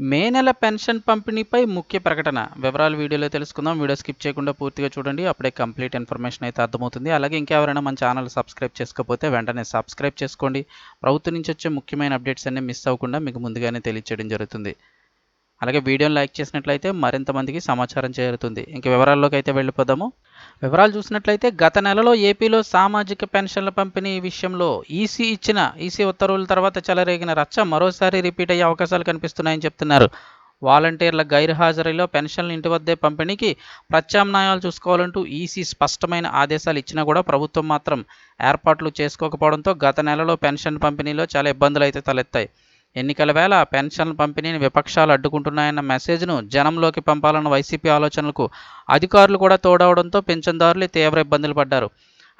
మే నెల పెన్షన్ పంపిణీపై ముఖ్య ప్రకటన. వివరాలు వీడియోలో తెలుసుకుందాం. వీడియో స్కిప్ చేయకుండా పూర్తిగా చూడండి. అప్పుడే కంప్లీట్ ఇన్ఫర్మేషన్ అయితే అర్థమవుతుంది. అలాగే ఇంకెవరైనా మన ఛానల్ సబ్స్క్రైబ్ చేసుకోకపోతే వెంటనే సబ్స్క్రైబ్ చేసుకోండి. ప్రభుత్వం నుంచి వచ్చే ముఖ్యమైన అప్డేట్స్ అన్ని మిస్ అవ్వకుండా మీకు ముందుగానే తెలియచేయడం జరుగుతుంది. అలాగే వీడియోని లైక్ చేసినట్లయితే మరింత మందికి సమాచారం చేరుతుంది. ఇంక వివరాల్లోకి అయితే వెళ్ళిపోదాము. వివరాలు చూసినట్లయితే గత నెలలో ఏపీలో సామాజిక పెన్షన్ల పంపిణీ విషయంలో ఈసీ ఇచ్చిన ఈసీ ఉత్తర్వుల తర్వాత చెలరేగిన రచ్చ మరోసారి రిపీట్ అయ్యే అవకాశాలు కనిపిస్తున్నాయని చెప్తున్నారు. వాలంటీర్ల గైర్హాజరీలో పెన్షన్లు ఇంటి వద్దే పంపిణీకి ప్రత్యామ్నాయాలు చూసుకోవాలంటూ ఈసీ స్పష్టమైన ఆదేశాలు ఇచ్చినా కూడా ప్రభుత్వం మాత్రం ఏర్పాట్లు చేసుకోకపోవడంతో గత నెలలో పెన్షన్ పంపిణీలో చాలా ఇబ్బందులు అయితే తలెత్తాయి. ఎన్నికల వేళ పెన్షన్ పంపిణీని విపక్షాలు అడ్డుకుంటున్నాయన్న మెసేజ్ను జనంలోకి పంపాలన్న వైసీపీ ఆలోచనలకు అధికారులు కూడా తోడవడంతో పింఛన్దారులు తీవ్ర ఇబ్బందులు పడ్డారు.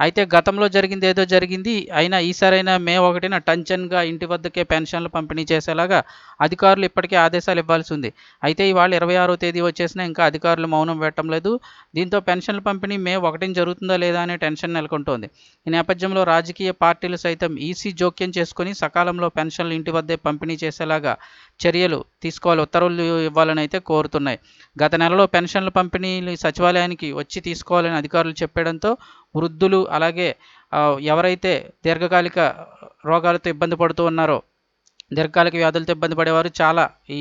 అయితే గతంలో జరిగింది ఏదో జరిగింది అయినా ఈసారైనా మే ఒకటిన టంచన్గా ఇంటి వద్దకే పెన్షన్లు పంపిణీ చేసేలాగా అధికారులు ఇప్పటికే ఆదేశాలు ఇవ్వాల్సి ఉంది. అయితే ఇవాళ ఇరవై ఆరో తేదీ వచ్చేసినా ఇంకా అధికారులు మౌనం పెట్టడం లేదు. దీంతో పెన్షన్ల పంపిణీ మే ఒకటిన జరుగుతుందా లేదా అనే టెన్షన్ నెలకొంటోంది. ఈ నేపథ్యంలో రాజకీయ పార్టీలు సైతం ఈసీ జోక్యం చేసుకుని సకాలంలో పెన్షన్లు ఇంటి వద్దే పంపిణీ చేసేలాగా చర్యలు తీసుకోవాలి ఉత్తర్వులు ఇవ్వాలని అయితే కోరుతున్నాయి. గత నెలలో పెన్షన్ల పంపిణీలు సచివాలయానికి వచ్చి తీసుకోవాలని అధికారులు చెప్పడంతో వృద్ధులు అలాగే ఎవరైతే దీర్ఘకాలిక రోగాలతో ఇబ్బంది పడుతూ ఉన్నారో దీర్ఘకాలిక వ్యాధులతో ఇబ్బంది పడేవారు చాలా ఈ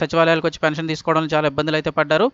సచివాలయాలకు వచ్చి పెన్షన్ తీసుకోవడంలో చాలా ఇబ్బందులు అయితే పడ్డారు.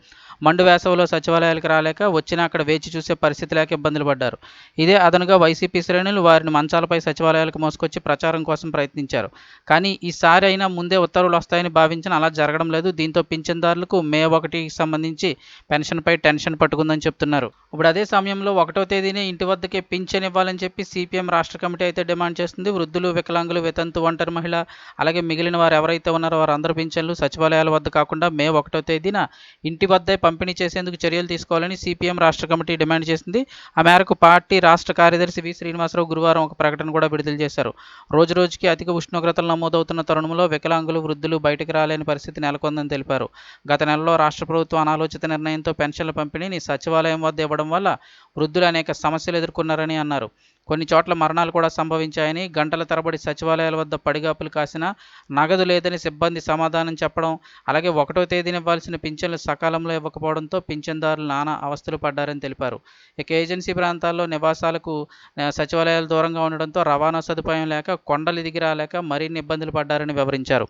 మండు వేసవిలో సచివాలయాలకు రాలేక వచ్చినా అక్కడ వేచి చూసే పరిస్థితి లేక ఇబ్బందులు పడ్డారు. ఇదే అదనుగా వైసీపీ శ్రేణులు వారిని మంచాలపై సచివాలయాలకు మోసుకొచ్చి ప్రచారం కోసం ప్రయత్నించారు. కానీ ఈసారి అయినా ముందే ఉత్తర్వులు వస్తాయని భావించిన అలా జరగడం లేదు. దీంతో పింఛన్దారులకు మే ఒకటికి సంబంధించి పెన్షన్పై టెన్షన్ పట్టుకుందని చెప్తున్నారు. ఇప్పుడు అదే సమయంలో ఒకటో తేదీనే ఇంటి వద్దకే పింఛన్ ఇవ్వాలని చెప్పి సిపిఎం రాష్ట్ర కమిటీ అయితే డిమాండ్ చేస్తుంది. వృద్ధులు వికలాంగులు వితంతు ఒంటరి మహిళ అలాగే మిగిలిన వారు ఎవరైతే ఉన్నారో వారందరూ పెన్షన్లు సచివాలయాల వద్ద కాకుండా మే ఒకటో తేదీన ఇంటి వద్దే పంపిణీ చేసేందుకు చర్యలు తీసుకోవాలని సిపిఎం రాష్ట్ర కమిటీ డిమాండ్ చేసింది. ఆ మేరకు పార్టీ రాష్ట్ర కార్యదర్శి వి. శ్రీనివాసరావు గురువారం ఒక ప్రకటన కూడా విడుదల చేశారు. రోజు రోజుకి అధిక ఉష్ణోగ్రతలు నమోదవుతున్న తరుణంలో వికలాంగులు వృద్ధులు బయటకు రాలేని పరిస్థితి నెలకొందని తెలిపారు. గత నెలలో రాష్ట్ర ప్రభుత్వం అనాలోచిత నిర్ణయంతో పెన్షన్ల పంపిణీని సచివాలయం వద్ద ఇవ్వడం వల్ల వృద్ధులు అనేక సమస్యలు ఎదుర్కొన్నారని అన్నారు. కొన్ని చోట్ల మరణాలు కూడా సంభవించాయని గంటల తరబడి సచివాలయాల వద్ద పడిగాపులు కాసిన నగదు లేదని సిబ్బంది సమాధానం చెప్పడం అలాగే ఒకటో తేదీన ఇవ్వాల్సిన పింఛన్లు సకాలంలో ఇవ్వకపోవడంతో పింఛన్దారులు నానా అవస్థలు పడ్డారని తెలిపారు. ఇక ఏజెన్సీ ప్రాంతాల్లో నివాసాలకు సచివాలయాలు దూరంగా ఉండడంతో రవాణా సదుపాయం లేక కొండలు దిగి రాలేక మరిన్ని ఇబ్బందులు పడ్డారని వివరించారు.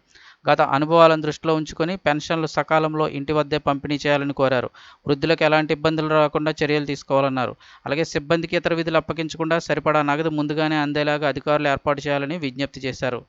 గత అనుభవాలను దృష్టిలో ఉంచుకొని పెన్షన్లు సకాలంలో ఇంటి వద్దే పంపిణీ చేయాలని కోరారు. వృద్ధులకు ఎలాంటి ఇబ్బందులు రాకుండా చర్యలు తీసుకోవాలన్నారు. అలాగే సిబ్బందికి ఇతర విధులు అప్పగించకుండా సరిపడా నగదు ముందుగానే అందేలాగా అధికారులు ఏర్పాటు చేయాలని విజ్ఞప్తి చేశారు.